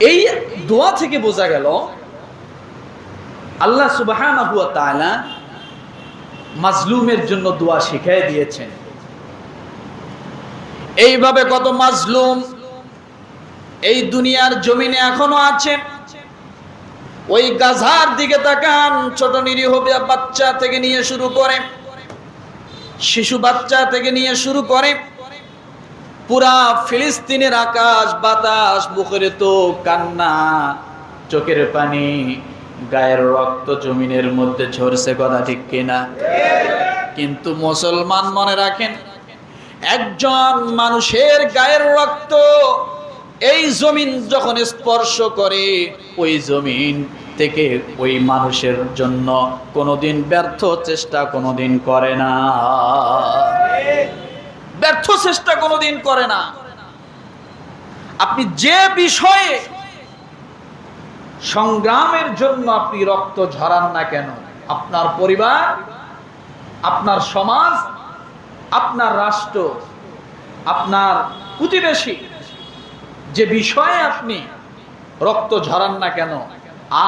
এই দোয়া থেকে বোঝা গেল, আল্লাহ সুবহানাহু ওয়া তাআলা মাজলুমের জন্য দোয়া শিখিয়ে দিয়েছেন। এইভাবে কত মাজলুম এই দুনিয়ার জমিনে এখনও আছে। ওই গাঝার দিকে তাকান, ছোট নিরীহ বাচ্চা থেকে নিয়ে শুরু করে, শিশু বাচ্চা থেকে নিয়ে শুরু করে। পুরা ফিলিস্তিনের আকাশ, বাতাস, মুখের তো কান্না, চোখের পানি, গায়ের রক্ত জমিনের মধ্যে ঝরছে কথা ঠিক কিনা? কিন্তু মুসলমান মনে রাখেন, একজন মানুষের গায়ের রক্ত এই জমিন যখন স্পর্শ করে, ওই জমিন থেকে ওই মানুষের জন্য কোনোদিন ব্যর্থ চেষ্টা কোনোদিন করে না। ব্যর্থ চেষ্টা কোনোদিন করে না। আপনি যে বিষয়ে সংগ্রামের জন্য আপনি রক্ত ঝরান না কেন, আপনার পরিবার, আপনার সমাজ, আপনার রাষ্ট্র, আপনার প্রতিবেশী, যে বিষয়ে আপনি রক্ত ঝরান না কেন,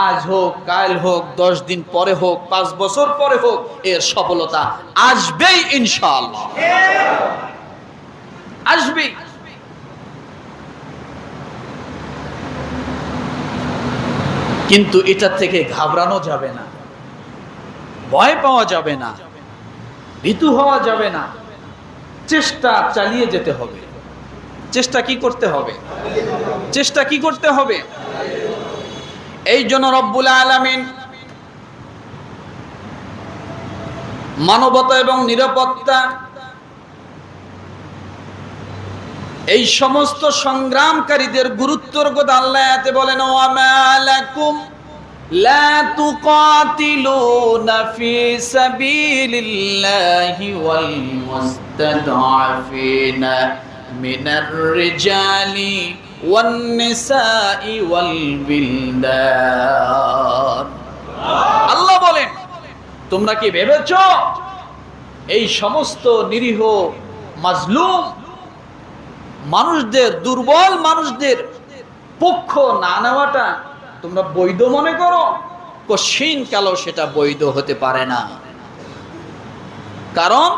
আজ হোক, কাল হোক, দশ দিন পরে হোক, পাঁচ বছর পরে হোক, এর সফলতা আসবেই ইনশাআল্লাহ। আসবেই কিন্তু এটা থেকে ঘাবড়ানো যাবে না। ভয় পাওয়া যাবে না। ভীতু হওয়া যাবে না। চেষ্টা চালিয়ে যেতে হবে। চেষ্টা কি করতে হবে? চেষ্টা কি করতে হবে? এই জন্য রব্বুল আলামিন মানবতা এবং নিরাপত্তা এই সমস্ত সংগ্রামকারীদের গুরুত্বর কথা আল্লাহ এতে বলেন ওয়ামালাকুম লা তুকাতিলুনা ফি সাবিলিল্লাহি ওয়াল আল্লাহ বলেন, তোমরা কি ভেবেছো? এই সমস্ত নিরীহ মাজলুম মানুষদের, দুর্বল মানুষদের পক্ষ না নেওয়াটা তোমরা বৈধ মনে করো? কশিন কালো সেটা বৈধ হতে পারে না। কারণ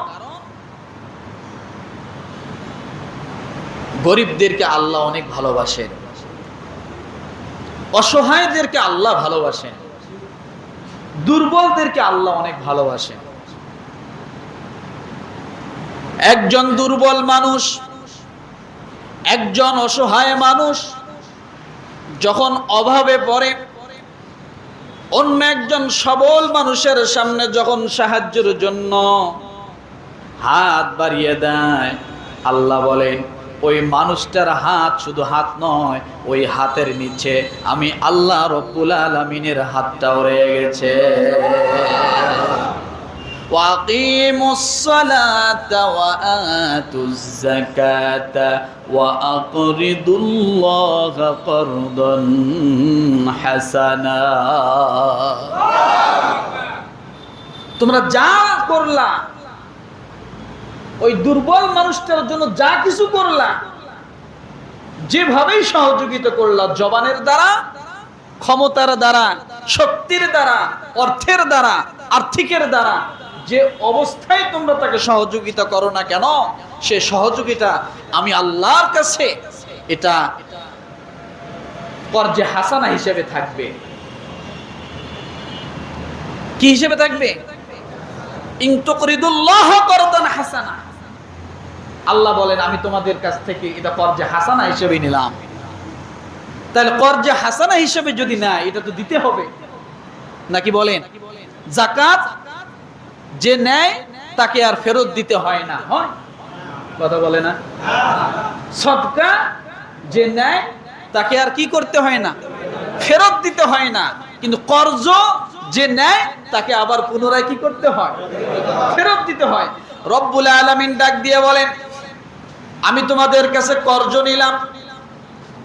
গরিবদেরকে আল্লাহ অনেক ভালোবাসেন। অসহায়দেরকে আল্লাহ ভালোবাসেন। দুর্বলদেরকে আল্লাহ অনেক ভালোবাসেন। একজন দুর্বল মানুষ একজন অসহায় মানুষ যখন অভাবে পড়ে, অন্য একজন সবল মানুষের সামনে যখন সাহায্যের জন্য হাত বাড়িয়ে দেয়, আল্লাহ বলেন, ওই মানুষটার হাত শুধু হাত নয়, ওই হাতের নিচে আমি আল্লাহ রব্বুল আলমিনের হাতটাও রয়ে গেছে। وأقيموا الصلاة وآتوا الزكاة وأقرضوا الله قرضا حسنا তোমরা যা করলা ওই দুর্বল মানুষটার জন্য যা কিছু করলা যেভাবেই সহযোগিতা করলা জবানের দ্বারা ক্ষমতার দ্বারা শক্তির দ্বারা অর্থের দ্বারা আর্থিকের দ্বারা যে অবস্থায় তোমরা তাকে সহযোগিতা করো না কেন, সে সহযোগিতা আমি আল্লাহর কাছে, এটা কর্জে হাসানা হিসেবে থাকবে। কি হিসেবে থাকবে? হাসানা। আল্লাহ বলেন, আমি তোমাদের কাছ থেকে এটা কর্জে হাসানা হিসেবে নিলাম। তাহলে কর্জে হাসানা হিসেবে যদি না এটা তো দিতে হবে। নাকি বলেন? জাকাত যে নেয়, তাকে আর ফেরত দিতে হয় না। হয়? কথা বলে না? সদকা যে নেয়, তাকে আর কি করতে হয় না? ফেরত দিতে হয় না। কিন্তু কর্জ যে নেয়, তাকে আবার পুনরায় কি করতে হয়? ফেরত দিতে হয়। রব্বুল আলমিন ডাক দিয়ে বলেন, আমি তোমাদের কাছে কর্জ নিলাম।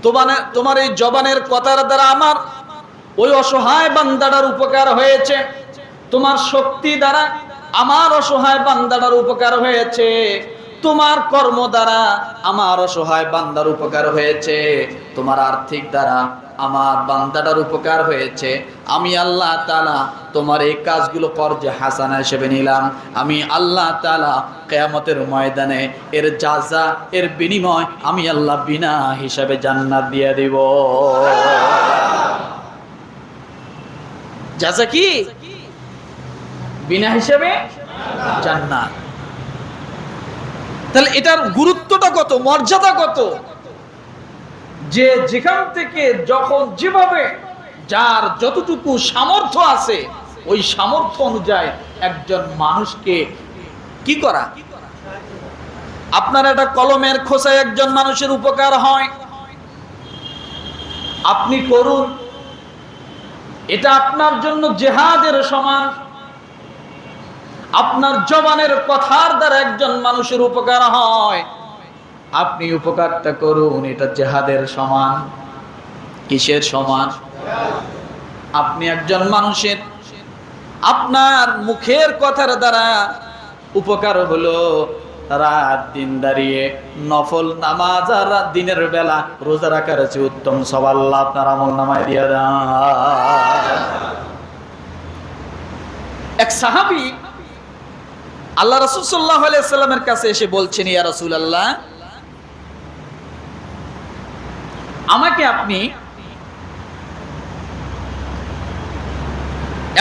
তোমার তোমার এই জবানের কথার দ্বারা আমার ওই অসহায় বান্দাটার উপকার হয়েছে। তোমার শক্তি দ্বারা আমার অসহায় বান্দাটার উপকার হয়েছে। তোমার কর্ম দ্বারা আমার অসহায় বান্দার উপকার হয়েছে। তোমার আর্থিক দ্বারা আমার বান্দাটার উপকার হয়েছে। আমি আল্লাহ তালা তোমার এই কাজগুলো কর্জে হাসানা হিসেবে নিলাম। আমি আল্লাহ তালা কেয়ামতের ময়দানে এর যাজা এর বিনিময় আমি আল্লাহ বিনা হিসাবে জান্নাত দিয়ে দিব। যাজা কি? বিনা হিসেবে জান্নাত। তাহলে এটার গুরুত্বটা কত, মর্যাদা কত? যে যেখান থেকে যখন যেভাবে যার যতটুকু সামর্থ্য আছে, ওই সামর্থ্য অনুযায়ী একজন মানুষকে কি করা? আপনার একটা কলমের খোসায় একজন মানুষের উপকার হয়। আপনি করুন। এটা আপনার জন্য জেহাদের সমান। আপনার জবানের কথার দ্বারা একজন মানুষের উপকার হয়। আপনি উপকারটা করুন, এটা জেহাদের সমান। কিসের সমান? আপনি একজন মানুষের। আপনার মুখের কথার দ্বারা উপকার হলো রাত দিন দাঁড়িয়ে নফল নামাজ আর রাত দিনের বেলা রোজা রাখার আছে উত্তম সবাল্লা আপনার আমল নামায় দিয়ে দেন। এক সাহাবি আল্লাহ রসুল সাল্লাহ সাল্লামের কাছে এসে বলছেন, ইয়া রসুল আল্লাহ আমাকে আপনি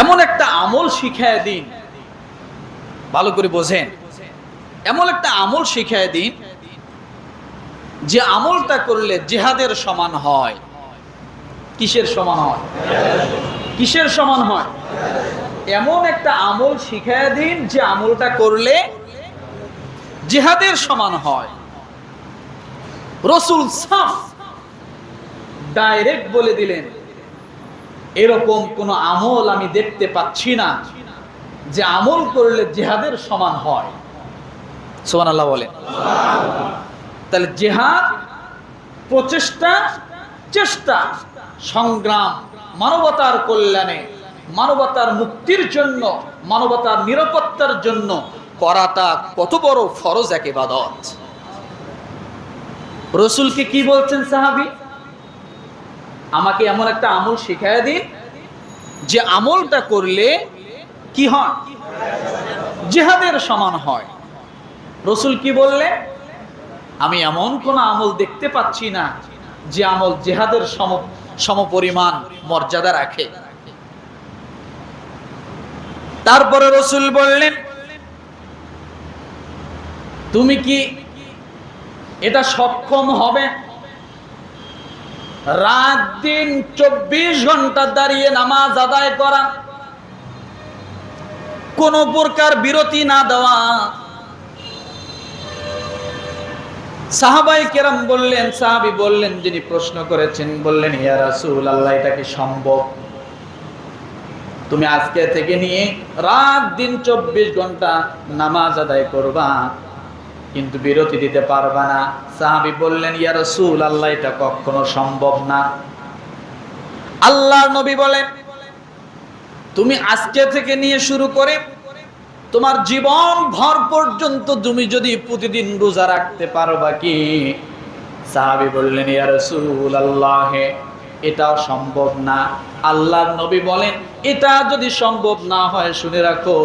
এমন একটা আমল শিখায় দিন। ভালো করে বোঝেন। এমন একটা আমল শিখায় দিন যে আমলটা করলে জেহাদের সমান হয়। কিসের সমান হয়? কিসের সমান হয়? এমন একটা আমল শিখায় দিন যে আমলটা করলে জেহাদের সমান হয়। রসুল সাফ ডাইরেক্ট বলে দিলেন, এরকম কোন আমল আমি দেখতে পাচ্ছি না যে আমল করলে জেহাদের সমান হয়। সোমান আল্লাহ বলেন। তাহলে জেহাদ প্রচেষ্টা, চেষ্টা, সংগ্রাম, মানবতার কল্যাণে মানবতার মুক্তির জন্য, মানবতার নিরাপত্তার জন্য করাটা কত বড় ফরজ এক ইবাদত। রসুলকে কি বলছেন সাহাবি? আমাকে এমন একটা আমল শিখাই দিন, যে আমলটা করলে কি হয়? জেহাদের সমান হয়। রসুল কি বললে আমি এমন কোন আমল দেখতে পাচ্ছি না, যে আমল জেহাদের সম, সমপরিমাণ মর্যাদা রাখে। তারপরে রসুল বললেন, তুমি কি এটা সক্ষম হবে? রাত দিন চব্বিশ ঘণ্টা দাঁড়িয়ে নামাজ আদায় করা, কোন প্রকার বিরতি না দেওয়া। সাহাবাই কেরাম বললেন, সাহাবি বললেন, যিনি প্রশ্ন করেছেন, বললেন, ইয়া রাসূল আল্লাহ এটা কি সম্ভব? তুমি আজকে থেকে নিয়ে রাত দিন চব্বিশ ঘণ্টা নামাজ আদায় করবা, কিন্তু বিরতি দিতে পারবা না। সাহাবি বললেন, ইয়া রাসূল, আল্লাহ এটা কখনো সম্ভব না। আল্লাহর নবী বলেন, তুমি আজকে থেকে নিয়ে শুরু করে তোমার জীবন ভর পর্যন্ত তুমি যদি প্রতিদিন রোজা রাখতে পারবা কি? সাহাবি বললেন, ইয়া রাসূল, আল্লাহ এটাও সম্ভব না। আল্লাহর নবী বলেন, এটা যদি সম্ভব না হয়, শুনে রাখো,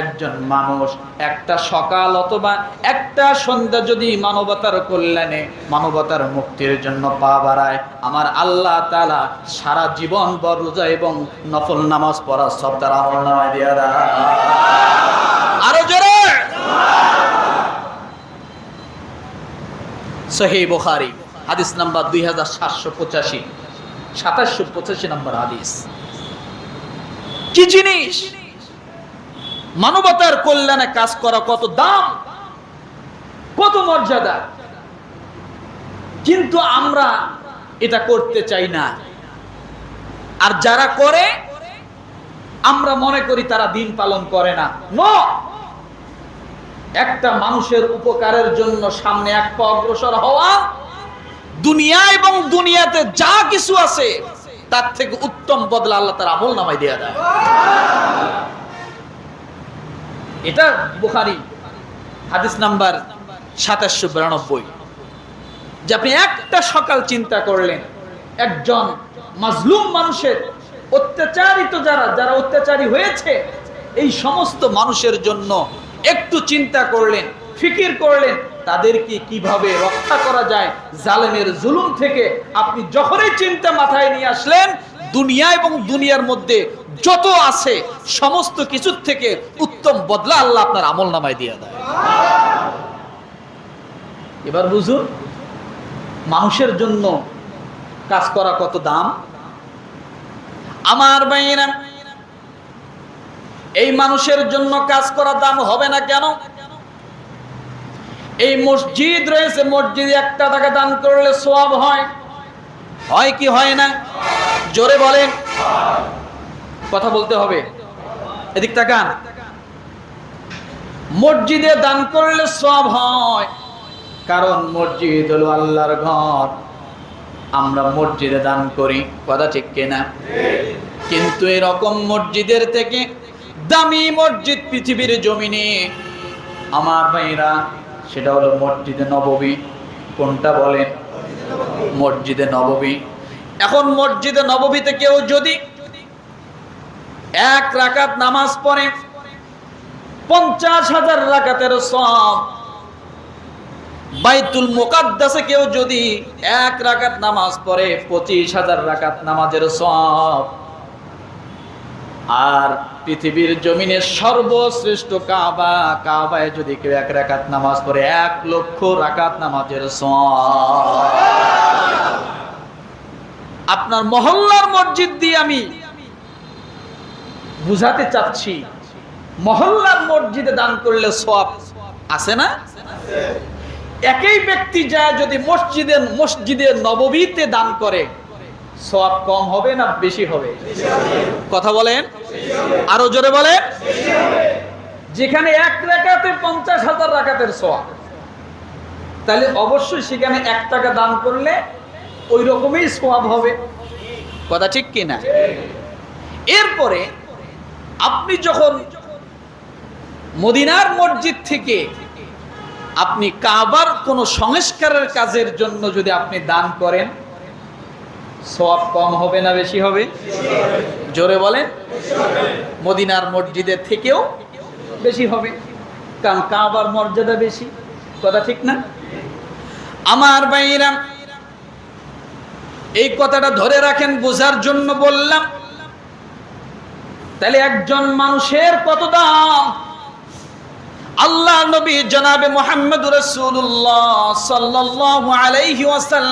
একজন মানুষ একটা সকাল অথবা একটা সন্ধ্যা যদি মানবতার কল্যাণে, মানবতার মুক্তির জন্য পা বাড়ায়, আমার আল্লাহ তালা সারা জীবন বর রোজা এবং নফল নামাজ পড়া সব তার দিয়া। আরও জোরে! সহি বুখারী, হাদিস নাম্বার দুই হাজার সাতশো পঁচাশি। সাতাশশো পঁচাশি নাম্বার হাদিস। কি জিনিস? মানবতার কল্যাণে কাজ করা কত দাম, কত মর্যাদা। কিন্তু আমরা এটা করতে চাই না। আর যারা করে, আমরা মনে করি তারা দিন পালন করে না। নো, একটা মানুষের উপকারের জন্য সামনে এক পা অগ্রসর হওয়া দুনিয়া এবং দুনিয়াতে যা কিছু আছে, তার থেকে উত্তম বদলা আল্লাহ তার আমল নামাই দেয়া দেয় এটা বুখারি, হাদিস নাম্বার সাতাশশো বিরানব্বই। যে আপনি একটা সকাল চিন্তা করলেন, একজন মাজলুম মানুষের অত্যাচারিত যারা যারা অত্যাচারী হয়েছে, এই সমস্ত মানুষের জন্য একটু চিন্তা করলেন, ফিকির করলেন তাদেরকে কীভাবে রক্ষা করা যায় জালেমের জুলুম থেকে? আপনি যখনই চিন্তা মাথায় নিয়ে আসলেন, দুনিয়া এবং দুনিয়ার মধ্যে যত আছে, সমস্ত কিছুর থেকে উত্তম বদলা আল্লাহ আপনার আমল নামায় দিয়ে দেয়। এবার বুঝুন মানুষের জন্য কাজ করা কত দাম? আমার ভাইয়েরা, এই মানুষের জন্য কাজ করা দাম হবে না কেন? এই মসজিদ রয়েছে, মসজিদে একটা টাকা দান করলে সোয়াব হয়। হয় কি হয় না? জোরে বলেন। কথা বলতে হবে। এদিক তাকান। মসজিদে দান করলে সব হয়। কারণ মসজিদ হলো আল্লাহর ঘর। আমরা মসজিদে দান করি, কথা ঠিক কিনা? কিন্তু এরকম মসজিদের থেকে দামি মসজিদ পৃথিবীর জমিনে। আমার ভাইরা সেটা হলো মসজিদে নববী। কোনটা বলেন? মসজিদে নববী। এখন মসজিদে নববীতে কেউ যদি এক রাকাত নামাজ পড়ে, পঞ্চাশ হাজার রাকাতের সব বাইতুল মোকাদ্দাসে কেউ যদি এক রাকাত নামাজ পড়ে, পঁচিশ হাজার রাকাত নামাজের সব আর পৃথিবীর জমিনে সর্বশ্রেষ্ঠ কাবা, কাবায় যদি কেউ এক রাকাত নামাজ পড়ে, এক লক্ষ রাকাত নামাজের আপনার মহল্লার মসজিদ দিয়ে আমি বুঝাতে চাচ্ছি, মহল্লার মসজিদে দান করলে সব আছে না? একই ব্যক্তি যা যদি মসজিদে মসজিদে নববীতে দান করে সব কম হবে না বেশি হবে? কথা বলেন। আরও জোরে বলেন। যেখানে এক রাকাতে পঞ্চাশ হাজার রাকাতের সোয়াব তাহলে অবশ্যই সেখানে এক টাকা দান করলে ওই রকমই সোয়াব হবে। কথা ঠিক কিনা? এরপরে আপনি যখন মদিনার মসজিদ থেকে আপনি কাবার কোনো সংস্কারের কাজের জন্য যদি আপনি দান করেন সব কম হবে না বেশি হবে? জোরে বলেন। মদিনার মসজিদের থেকেও বেশি হবে। কারণ কাবার মর্যাদা বেশি। কথা ঠিক না? আমার বাইরা এই কথাটা ধরে রাখেন, বোঝার জন্য বললাম। তাহলে একজন মানুষের কত দাম? আল্লাহ নবী জনাবে মোহাম্মদ রসুল্লাহ সাল্লাল্লাহু আলাইহি ওয়াসাল্লাম।